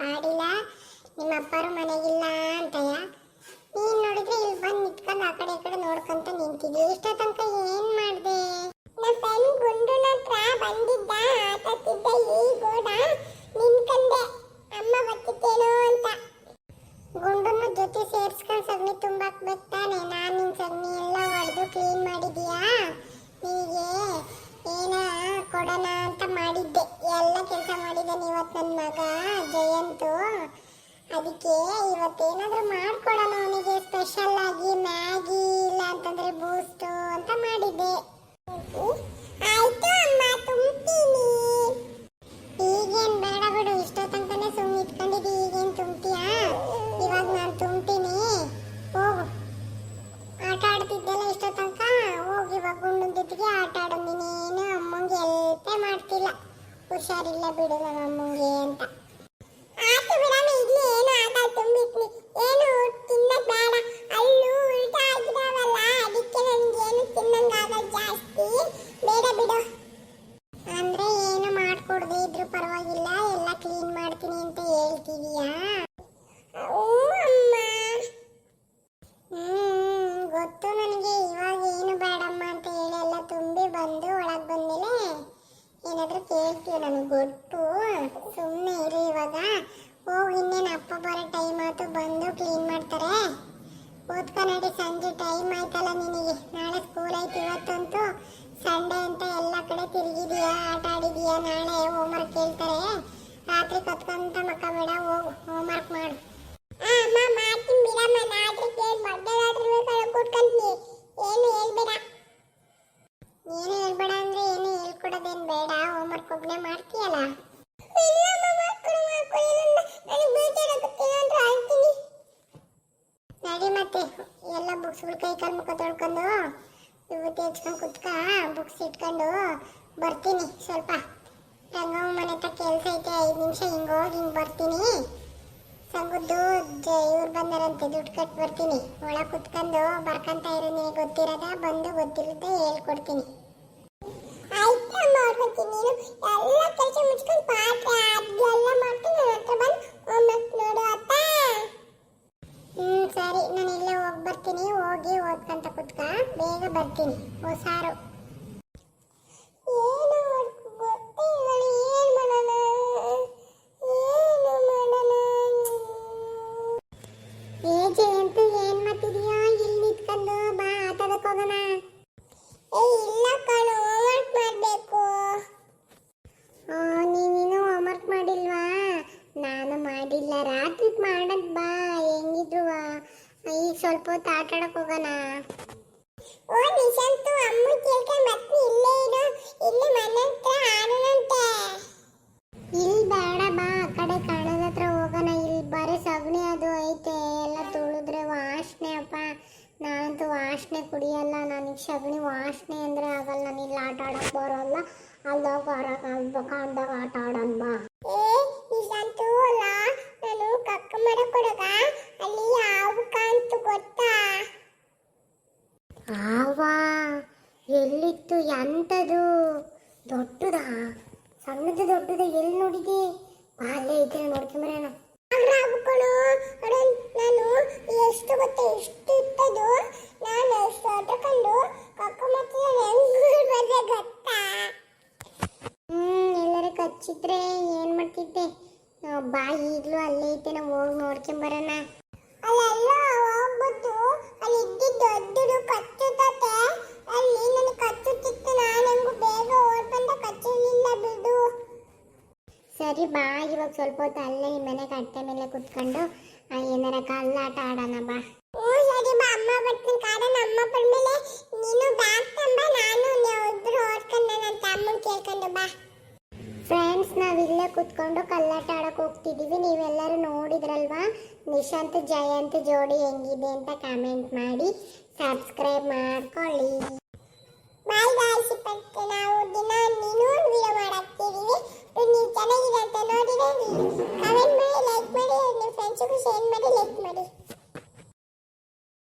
ಪಾಡಿಲ್ಲ ನಿಮ್ಮ ಅಪ್ಪರು ಮನೆಗಿಲ್ಲ ಅಂತಯ್ಯ ನೀನ್ ನೋಡಿದ್ರೆ ಇಲ್ಲಿ ಬಂದು ನಿಂತ್ಕೊಂಡು ಆ ಕಡೆ ಈ ಕಡೆ ನೋಡ್ಕೊಂತ ನಿಂತಿದ್ದೆ ಇಷ್ಟೋ ತನಕ ಏನ್ ಮಾಡ್ದೆ? ನಮ್ಮ ಫ್ರೆಂಡ್ ಗುಂಡುನ ಹತ್ರ ಬಂದಿದ್ದ ಆಟತ್ತಿದ್ದ ಈ ಗೋಡ ನಿನ್ಕಂಡೆ ಅಮ್ಮ ಬತ್ತಿತ್ತೇನೋ ಅಂತ. ಗುಂಡನ್ನ ಜೊತೆ ಸೇರ್ಸ್ಕೊಂಡು ಸಗಣಿ ತುಂಬಾಕ್ಬೇಕು ಬರ್ತಾನೆ. ನಾನು ನಿನ್ ಸಗಣಿ ಎಲ್ಲ ಹೊಡೆದು ಕ್ಲೀನ್ ಮಾಡಿದೀಯಾ ನಿನಗೆ ಏನ ಕೊಡೋಣ ಅಂತ ಮಾಡಿದ್ದೆ. ಎಲ್ಲ ಕೆಲಸ ಮಾಡಿದ್ದಾನೆ ಇವತ್ತು ನನ್ನ ಮಗ, ಜಯಂತು. ಅದಕ್ಕೆ ಇವತ್ತೇನಾದ್ರೂ ಮಾಡ್ಕೊಡೋಣ ಅವನಿಗೆ ಸ್ಪೆಷಲ್ ಆಗಿ ಮ್ಯಾಗಿ ಇಲ್ಲ ಅಂತಂದರೆ ಬೂಸ್ಟು ಅಂತ ಮಾಡಿದ್ದೆ. ಬಿಡು ನಮ್ಮ ಅಮ್ಮಂಗೆ ಅಂತ. ಆಯ್ತು ಬಿಡಮ್ಮ ಇಲ್ಲಿ ಏನು ಆಟ ತುಂಬಿಟ್ನಿ ಏನು ಗೊತ್ತು ಸುಮ್ಮನೆ ಇರು ಇವಾಗ. ಹೋಗಿ ಇನ್ನೇನು ಅಪ್ಪ ಬರೋ ಟೈಮ್ ಆಯ್ತು, ಬಂದು ಕ್ಲೀನ್ ಮಾಡ್ತಾರೆ. ಓದ್ಕೊನಡಿ ಸಂಜೆ ಟೈಮ್ ಆಯ್ತಲ್ಲ ನಿನಗೆ. ನಾಳೆ ಸ್ಕೂಲ್ ಆಯ್ತು ಇವತ್ತಂತೂ. ಸಂಡೇ ಅಂತ ಎಲ್ಲ ಕಡೆ ತಿರುಗಿದೀಯಾ, ಆಟ ಆಡಿದೀಯಾ, ನಾಳೆ ಹೋಮ್ವರ್ಕ್ ಕೇಳ್ತಾರೆ. ರಾತ್ರಿ ಕತ್ಕೊಂತ ಮಕ್ಕ ಬೇಡ, ಹೋಗು ಹೋಮ್ವರ್ಕ್ ಮಾಡು ಅಮ್ಮ ಮಾಡ್ತೀನಿ ಬಿಡಮ್ಮ ನಾಳೆ ಕೇಳಿ ಮಡ್ಡಾದ್ರೂ ಕೂತ್ಕೊಂತೀನಿ ಏನು ಹೇಳ್ಬೇಡ ಏನು ಹೇಳ್ಬೇಡ ಅಂದ್ರೆ ಏನು ಹೇಳ್ಕೊಡೋದೇನು ಬೇಡ ಹೋಮ್ವರ್ಕ್ ಒಬ್ಬನೇ ಮಾಡ್ತೀಯಲ್ಲ ನಡಿ ಮತ್ತೆ, ಎಲ್ಲ ಬುಕ್ಸ್ಗಳು ಕೈ ಕಾಲು ಮುಖ ತೊಳ್ಕೊಂಡು ವಿಭೂತಿ ಹಚ್ಕೊಂಡು ಕುತ್ಕ ಬುಕ್ಸ್ ಇಟ್ಕೊಂಡು ಬರ್ತೀನಿ ಸ್ವಲ್ಪ. ರಂಗಮ್ಮ ಮನೆ ಹತ್ರ ಕೆಲಸ ಐತೆ, ಐದು ನಿಮಿಷ ಹಿಂಗೆ ಹೋಗಿ ಹಿಂಗೆ ಬರ್ತೀನಿ. ಸಂಗುದ್ದು ಇವ್ರು ಬಂದಾರಂತೆ, ದುಡ್ಡು ಕಟ್ಟಿ ಬರ್ತೀನಿ. ಒಳ ಕುತ್ಕೊಂಡು ಬರ್ಕಂತ ಇರೋ ನಿನಗೆ ಗೊತ್ತಿರೋದ? ಬಂದು ಗೊತ್ತಿರುತ್ತೆ ಹೇಳ್ಕೊಡ್ತೀನಿ ಆಯ್ತು ಮಾಡ್ಕೊತೀನಿ ನೀನು ಎಲ್ಲ ಕೆಲಸ ಮುಚ್ಕೊಂಡು ಪಾತ್ರೆ ಅದೆಲ್ಲ ಮಾಡ್ತೀನಿ ನನ್ನ ಹತ್ರ ಬಂದು ಹೋಮ್ವರ್ಕ್ ನೋಡು ಅಪ್ಪ ಹ್ಮ್ ಸರಿ ನಾನು ಇಲ್ಲೇ ಹೋಗಿ ಬರ್ತೀನಿ ಹೋಗಿ ಓದ್ಕಂತ ಕುತ್ಕ ಬೇಗ ಬರ್ತೀನಿ. ಹೊಸಾರು ಏ, ಜಯಂತು ಇಲ್ಲಿ ಕಣೋ ಹೋಮ್ವರ್ಕ್ ಮಾಡಿಲ್ವಾ? ನಾನು ಮಾಡಿಲ್ಲ ರಾತ್ರಿ ಮಾಡಕ್ ಬಾ. ಈಗ ಸ್ವಲ್ಪ ಹೊತ್ತು ಆಟ ಆಡಕ್ ಹೋಗೋಣ. ಓ ನಿಶಾಂತು ಅಮ್ಮ ಕೇಳ್ಕೊಂಡ್ ಮತ್ತೆ ಇಲ್ಲೇ ಇರು. ಇಲ್ಲಿ ಮನೆ ಆಡೋಣಂತೆ. ಇಲ್ಲಿ ಬೇಡ ಬಾ, ಆ ಕಡೆ ಕಾಣದ ಹತ್ರ ಹೋಗೋಣ. ಇಲ್ಲಿ ಬರೀ ಸಗಣಿ ಅದು ಐತೆ. ಎಲ್ಲ ತುಳಿದ್ರೆ ವಾಸನೆ ಅಪ್ಪ. ನಾನಂತೂ ವಾಸನೆ ಕುಡಿಯಲ್ಲ. ನನಗೆ ಸಗಣಿ ವಾಸನೆ ಅಂದ್ರೆ ಆಗಲ್ಲ. ನಾನು ಇಲ್ಲಿ ಆಟ ಆಡಕ್ ಬರೋಲ್ಲ. ಅಲ್ಲೋಗ ಹೊರಗೆ ಕಾಣ್ದಾಗ ಆಟ ಆಡೋಣ ಬಾ. ಏ ನಿಶಾಂತು ಅಲ್ಲ. ನಾನು ಕಕ್ಕ ಮಾಡಕ್ ಕೊಡಗ ಅಲ್ಲಿ ಎಲ್ಲಿತ್ತು ಎಂಥದು ದೊಡ್ಡದಾ? ಸಣ್ಣದು ದೊಡ್ಡದ ಎಲ್ಲಿ ನೋಡಿದೆ? ಅಲ್ಲೇ ಇದ್ರೆ ನೋಡ್ಕೊಂಬರೋಣ. ನಾನು ಎಷ್ಟು ಗೊತ್ತೆ ಎಷ್ಟು ಇತ್ತದು ನಾನು ಎಷ್ಟು ಗೊತ್ತಾ? ಹ್ಮ್ ಎಲ್ಲರೂ ಕಚ್ಚಿದ್ರೆ ಏನ್ ಮಾಡ್ತಿದ್ದೆ? ಬಾಯಿ ಈಗ್ಲೂ ಅಲ್ಲೇ ಐತೆ ನಾವು ಹೋಗಿ ನೋಡ್ಕೊಂಬರೋಣ. ಸರಿ ಬಾ. ಇವಾಗ ಸ್ವಲ್ಪ ಹೊತ್ತು ಅಲ್ಲೇ ನಿಮ್ಮ ಮನೆ ಕಟ್ಟೆ ಮೇಲೆ ಕುತ್ಕೊಂಡು ಏನಾರ ಕಲ್ಲಾಟ ಆಡೋಣ ಬಾ. ಓ ಸರಿ ಬಾ. ಅಮ್ಮ ಬರ್ತೀನಿ. ಕಾರಣ ಅಮ್ಮ ಬಂದ್ಮೇಲೆ ನೀನು ಬ್ಯಾಗ್ ತಂಬ ನಾನು ಇಬ್ರು ಓದ್ಕೊಂಡು ನನ್ನ ತಮ್ಮನ ಕೇಳ್ಕೊಂಡು ಬಾ. ಫ್ರೆಂಡ್ಸ್ ನಾವಿಲ್ಲೇ ಕುತ್ಕೊಂಡು ಕಲ್ಲಾಟ ಆಡಕ್ ಹೋಗ್ತಿದೀವಿ. ನೀವೆಲ್ಲರೂ ನೋಡಿದ್ರಲ್ವಾ? ನಿಶಾಂತ್ ಜಯಂತ್ ಜೋಡಿ ಹೆಂಗಿದೆ ಅಂತ ಕಾಮೆಂಟ್ ಮಾಡಿ ಸಬ್ಸ್ಕ್ರೈಬ್ ಮಾಡ್ಕೊಳ್ಳಿ. ಬಾಯ್ ಗಾಯ್ಸ್ ಪತ್ತೆ ನಾವು ದಿನ ನೀನು